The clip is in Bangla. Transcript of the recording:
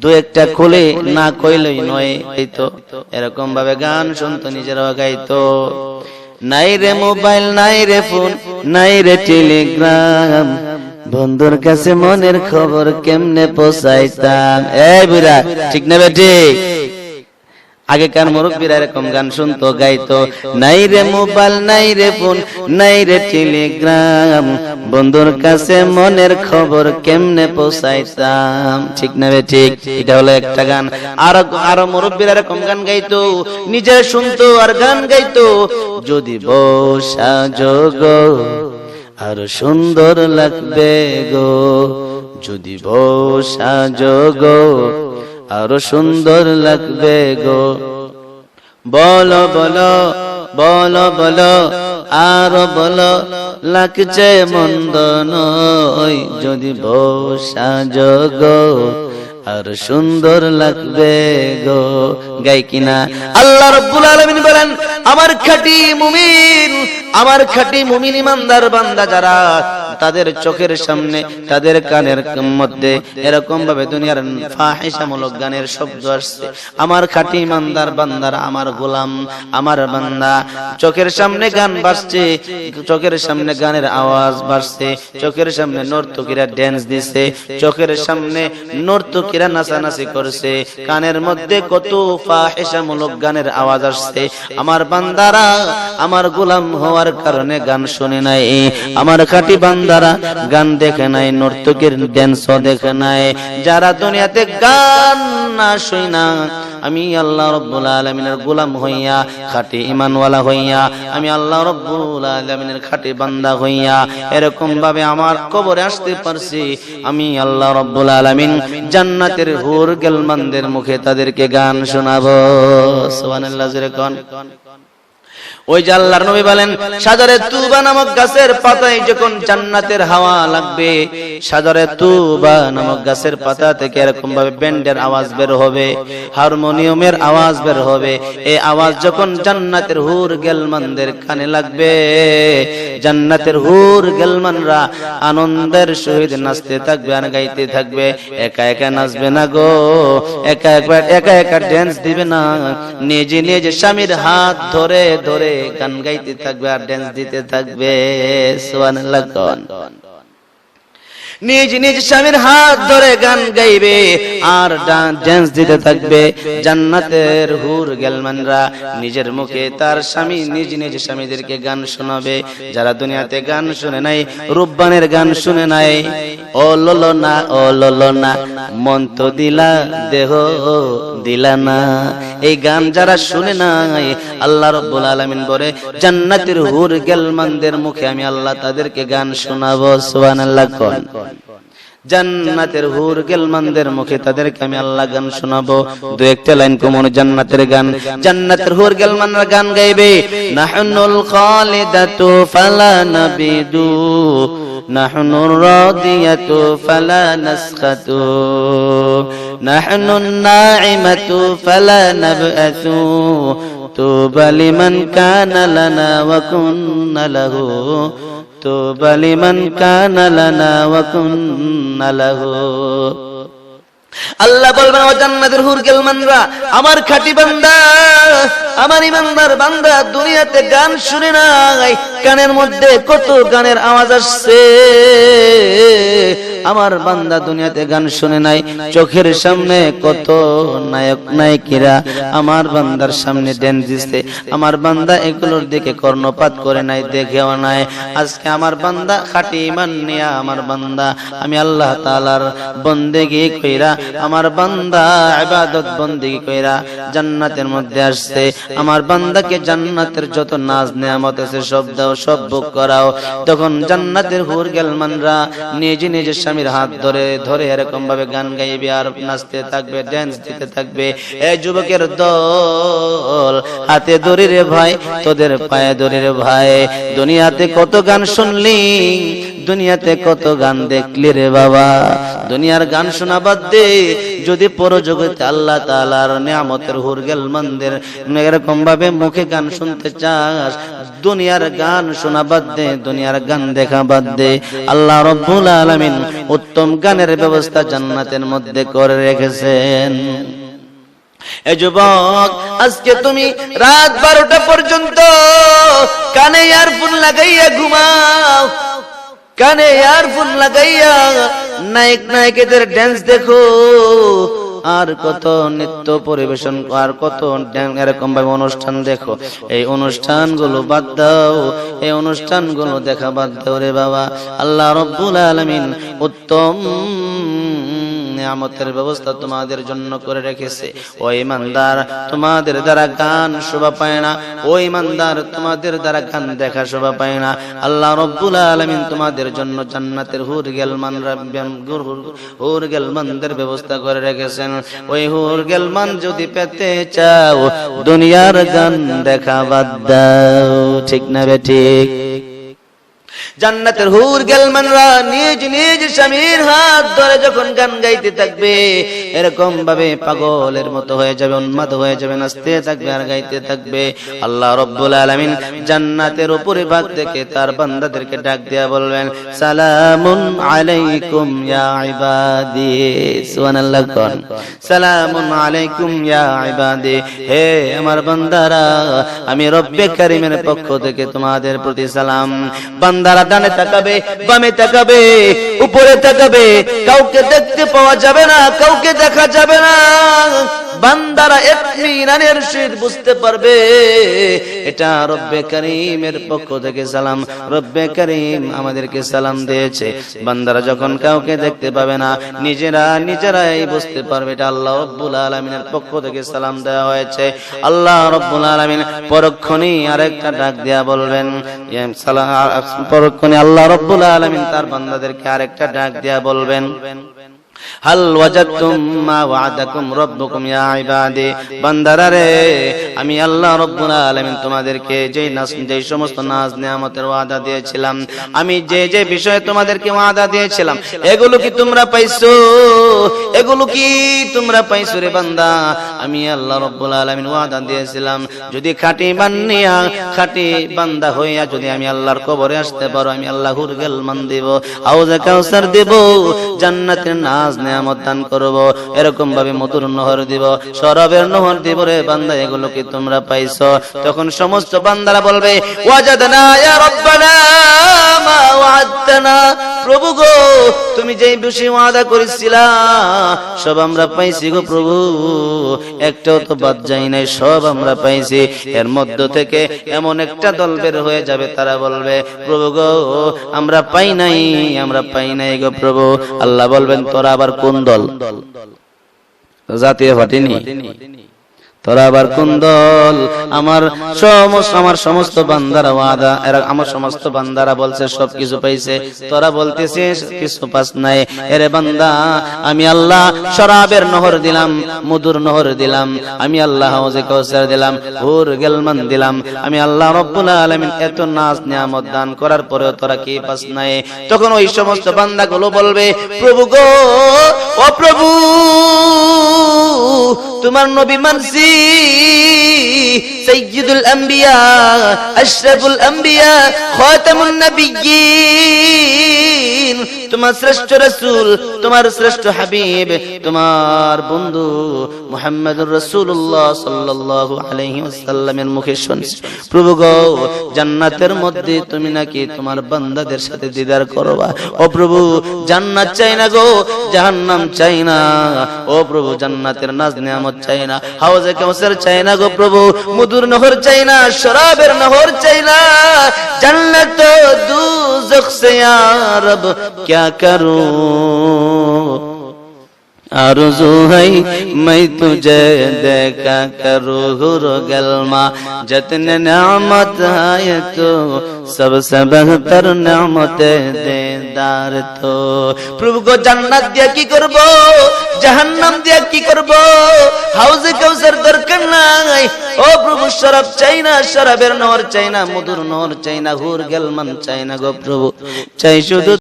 দু একটা খুলে না কইলই নয় এই তো এরকম ভাবে গান শুনতো, নিজেরাও গাইতো। নাই রে মোবাইল, নাই রে ফোন, নাই রে টেলিগ্রাম। বন্ধুর কাছে মনের খবর কেমনে পৌঁছাইতাম? এই বুড়া, ঠিক না ঠিক আগেকার মুরব্বীরা এরকম গান শুনতো, গাইতো? নাই রে মোবাইল, নাই রে ফোন, নাই রে টেলিগ্রাম। বন্ধুর কাছে মনের খবর কেমনে পৌঁছাইতাম? ঠিক না রে ঠিক? এটা হলো একটা গান। আর, আরও মুরব্বীরা এরকম গান গাইতো নিজে শুনতো আর গান গাইতো। যদি বসা যোগ, আর সুন্দর লাগবে গো। যদি বসা যোগ আরও সুন্দর লাগবে গো। বলো বলো বলো বলো, আরও বলো, লাগছে মন্দ নয় যদি বসা যোগ আর সুন্দর লাগবে গো, গাই কিনা? আল্লাহ রব্বুল আলামিন বলেন আমার খাঁটি মুমিন, আমার খাঁটি মুমিন ইমানদার বান্দা যারা, তাদের চোখের সামনে, তাদের কানের মধ্যে এরকম ভাবে দুনিয়ার ফাহিসামূলক গানের শব্দ আসছে। আমার খাটি ইমানদার বান্দার আমার গোলাম, আমার বান্দা, চোখের সামনে গান বাজছে, চোখের সামনে গানের আওয়াজ বাজছে, চোখের সামনে নর্তকীরা ড্যান্স দিছে, চোখের সামনে নর্তকীরা নাচানাচি করছে, কানের মধ্যে কত ফাহিসামূলক গানের আওয়াজ আসছে। আমার বান্দারা, আমার গোলাম হওয়ার কারণে গান শুনে নাই। আমার খাঁটি বান্দারা গান দেখে নাই, নর্তকীর ড্যান্সও দেখে নাই। যারা দুনিয়াতে গান না শুই না, আমি আল্লাহ রব্বুল আলমিনের গোলাম হইয়া, খাঁটি ইমানওয়ালা হইয়া, আমি আল্লাহ রব্বুল আলমিনের খাঁটি বান্দা হইয়া, এরকম ভাবে আমার কবরে আসতে পারছি। আমি আল্লাহ রব্বুল আলমিন জান্নাতের হুর গেলমানদের মুখে তাদেরকে গান শোনাবো। সোহানুল্লাহ জুরে কন। ওই যে আল্লাহর নবী বলেন, সাজরে তুবা নামক গাছের পাতায় যখন জান্নাতের হাওয়া লাগবে, সাজরে তুবা নামক গাছের পাতা থেকে এরকম ভাবে ব্যান্ডের আওয়াজ বের হবে, হারমোনিয়ামের আওয়াজ বের হবে। এই আওয়াজ যখন জান্নাতের হুর গেলমানদের কানে লাগবে, জান্নাতের হুর গেলমানরা আনন্দের সহিত নাচতে থাকবে আর গাইতে থাকবে। একা একা নাচবে না গো, একা একা একা একা ড্যান্স দিবে না। নিজে নিজে স্বামীর হাত ধরে ধরে গান গাইতে থাকবে আর ড্যান্স দিতে থাকবে। সুবহানাল্লাহ কোন। নিজ নিজ স্বামীর হাত ধরে গান গাইবে আর ড্যান্স দিতে থাকবে। জান্নাতের হুর গেলমানরা নিজের মুখে তার স্বামী নিজ নিজ স্বামীদেরকে গান শোনাবে। যারা দুনিয়াতে গান শুনে নাই রূপবানের গান শুনে নাই, ও ললো না, ও ললো না, মন তো দিলা, দেহ দিলা না। এই গান যারা শুনে নাই, আল্লাহ রব্বুল আলামিন বলে, জান্নাতের হুর গেলমানদের মুখে আমি আল্লাহ তাদেরকে গান শোনাবো। সুবহানাল্লাহ কোন। জান্নাতের হুর গেলমানদের মুখে তাদেরকে আমি আল্লাহ গান শোনাবো। দু একটা লাইন কমন, জান্নাতের গান। জান্নাতের হুর গেলমানরা গান গাইবে, নাহনুল খালিদাতু ফালা নাবিদু। نحن الراضية فلا نسخة. نحن الناعمة فلا نبأث. توب لمن كان لنا وكنا له. توب لمن كان لنا وكنا له. আল্লাহ বলবেন, ও জান্নাতের হুর গেলমানরা, আমার খাটি বান্দা, আমার ইমানদার বান্দা, দুনিয়াতে গান শুনে না কানের মধ্যে কত গানের আওয়াজ আসছে? আমার বান্দা দুনিয়াতে গান শুনে নাই, চোখের সামনে কত নায়ক নায়িকা আমার বান্দার সামনে ড্যান্স দিচ্ছে আমার বান্দা এগুলোর দিকে কর্ণপাত করে নাই, দেখেও নাই। আজকে আমার বান্দা খাঁটি ইমান নিয়া আমার বান্দা, আমি আল্লাহ তাআলার বন্দেগি কইরা, আমার বান্দা ইবাদত বন্দেগি কইরা জান্নাতের মধ্যে আসছে। আমার বান্দাকে জান্নাতের যত নাজ নেয়ামত আছে সব দাও, সব ভোগ করাও। তখন জান্নাতের হুর গেলমানরা, নিজে নিজে স্বামীর হাত ধরে ধরে এরকম ভাবে গান গাইবে আর নাচতে থাকবে ড্যান্স দিতে থাকবে। এই যুবকের দল, হাতে ধরে রে ভাই, তোদের পায়ে ধরে রে ভাই। দুনিয়াতে কত গান শুনলি, দুনিয়াতে কত গান দেখলি রে বাবা। দুনিয়ার গান শোনা বাদ দে। যদি পরজগতে আল্লাহ তাআলার নিয়ামতের হুরগেল মন্দির এরকম ভাবে মুখে গান শুনতে চাস, দুনিয়ার গান শোনা বাদ দে, দুনিয়ার গান দেখা বাদ দে। আল্লাহ রব্বুল আলামিন উত্তম গানের ব্যবস্থা জান্নাতের মধ্যে করে রেখেছেন। এ যুবক, আজকে তুমি রাত বারোটা পর্যন্ত কানে ইয়ারফোন লাগাইয়া ঘুমাও। কানে ইয়ারফোন লাগাইয়া নায়ক নায়িকাদের ড্যান্স দেখো। আর কত নৃত্য পরিবেশন আর কত এরকম ভাবে অনুষ্ঠান দেখো। এই অনুষ্ঠানগুলো বাদ দাও, এই অনুষ্ঠানগুলো দেখা বাদ দাও রে বাবা। আল্লাহ রব্বুল আলমিন উত্তম নিয়ামতের ব্যবস্থা তোমাদের জন্য করে রেখেছে। ও ইমানদার, তোমাদের দ্বারা গান শোভা পায় না। ও ইমানদার, তোমাদের দ্বারা গান দেখা শোভা পায় না। আল্লাহ রব্বুল আলামিন তোমাদের জন্য জান্নাতের হুর গেলমান হুর গেলমানদের ব্যবস্থা করে রেখেছেন। ওই হুর গেলমান যদি পেতে চাও, দুনিয়ার গান দেখা বাদ দাও। ঠিক না বে ঠিক? জান্নাতের হুর গেলমানরা নিজ নিজ স্বামীর হাত ধরে যখন গান গাইতে থাকবে, এরকম ভাবে পাগলের মতো হয়ে যাবে, উন্মাদ হয়ে যাবে, নাচতে থাকবে আর গাইতে থাকবে। আল্লাহ রব্বুল আলামিন জান্নাতের উপরে ভাগ থেকে তার বান্দাদেরকে ডাক দেয়া বলবেন, সালামুন আলাইকুম ইয়া ইবাদি। সুবহানাল্লাহ কোন, সালামুন আলাইকুম ইয়া ইবাদি। হে আমার বান্দারা, আমি রব্বে কারিমের পক্ষ থেকে তোমাদের প্রতি সালাম। বান্দারা ডানে তাকাবে, বামে তাকাবে, উপরে তাকাবে, কাউকে দেখতে পাওয়া যাবে না, কাউকে দেখা যাবে না। বান্দারা ইতমিনানের সহিত বুঝতে পারবে। এটা রব্বে করিমের পক্ষ থেকে সালাম। রব্বে করিম আমাদেরকে সালাম দিয়েছে। বান্দারা যখন কাউকে দেখতে পাবে না, নিজেরা, নিজেরাই বুঝতে পারবে এটা আল্লাহ রব্বুল আলমিনের পক্ষ থেকে সালাম দেওয়া হয়েছে। আল্লাহ রব্বুল আলমিন পরক্ষণে আরেকটা ডাক দেয়া বলবেন। ইয়ে পরক্ষণে আল্লাহ রব্বুল আলমিন তার বান্দাদেরকে আরেকটা ডাক দেয়া বলবেন। হাল ওয়াজাদতুম মা ওয়াদাকুম ইয়া ইবাদি। বান্দারা রে আমি আল্লাহ আলামিন তোমাদেরকে যেই নাস, যেই সমস্ত নিয়ামতের ওয়াদা দিয়েছিলাম, আমি যে যে বিষয়ে তোমাদেরকে ওয়াদা দিয়েছিলাম, এগুলো কি তোমরা পাইছো? এগুলো কি তোমরা পাইছো রে বান্দা? আমি আল্লাহ আলামিন ওয়াদা দিয়েছিলাম, যদি খাঁটি বান্নিয়া, খাঁটি বান্দা হইয়া যদি আমি আল্লাহর কবরে আসতে পারো, আমি আল্লাহর গেলমান দেব হাউজে কাউসার দেব, জান্নাতের নাজ নেয়ামত দান করব। এরকম ভাবে মধুর নহর দিব। সরবের নহর দিব রে বান্দা, এগুলো কি তোমরা পাইছো? তখন সমস্ত বান্দারা বলবে, ওয়াজাদনা ইয়া রব্বানা। প্রভু গো, তুমি যেই বেশি ওয়াদা করেছিলা, সব আমরা পাইছি গো প্রভু। একটাও তো বাদ যাই নাই, সব আমরা পাইছি। এর মধ্য থেকে এমন একটা দল বের হয়ে যাবে, তারা বলবে, প্রভু গো, আমরা পাই নাই, আমরা পাই নাই গো প্রভু। আল্লাহ বলবেন, তোরা আবার কোন দল? জাতীয় পার্টি নি। তোরা আবার কোন দল? আমার সমস্ত আমার সমস্ত বান্দারা ওয়াদা, এরা আমার সমস্ত বান্দারা বলছে সব কিছু পাইছে। তোরা বলতেছিস, কিছু পাস নাই। এরে বান্দা, আমি আল্লাহ শরাবের নহর দিলাম, মধুর নহর দিলাম। আমি আল্লাহ হাউজে কাউসার দিলাম হুর গেলমান দিলাম। আমি আল্লাহ রব্বুল এত নিয়ামত দান করার পরেও তোরা কি পাস নাই? তখন ওই সমস্ত বান্দাগুলো বলবে, প্রভু গো, ও প্রভু তোমার নবী মানসি সাইয়্যিদুল আম্বিয়া, আশরাফুল আম্বিয়া, খাতামুন নবিয়্যিন। তোমার শ্রেষ্ঠ রাসূল, তোমার শ্রেষ্ঠ হাবিব, তোমার বন্ধু মুহাম্মদুর রাসূলুল্লাহ সাল্লাল্লাহু আলাইহি ওয়াসাল্লামের মুখে শুনছি। প্রভু গো, জান্নাতের মধ্যে তুমি নাকি তোমার বান্দাদের সাথে দিদার করবা? ও প্রভু, জান্নাত চাই না গো, জাহান্নাম চাই না। ও প্রভু, জান্নাতের নাজ নিয়ামত চাই না হাউজে কাউসার চাই না গো প্রভু মধুর নহর চাই না শরাবের নহর চাই না জান্নাত দুজখ সে ইয়া রব क्या करूं आरज़ू है मैं तुझे देखा करूँ हुर गलमा जतने नेमत है तो सबसे बेहतर नेमत देदार तो প্রভু গো জান্নাত দিয়া কি করব জাহান্নাম দিয়া কি করব হাউজে কাউসার দরকার নাই ও প্রভু শরাব চাই না শরাবের নহর চাই না মধুর নহর চাই না হুর গেলমান চাই না গো প্রভু চাই শুধু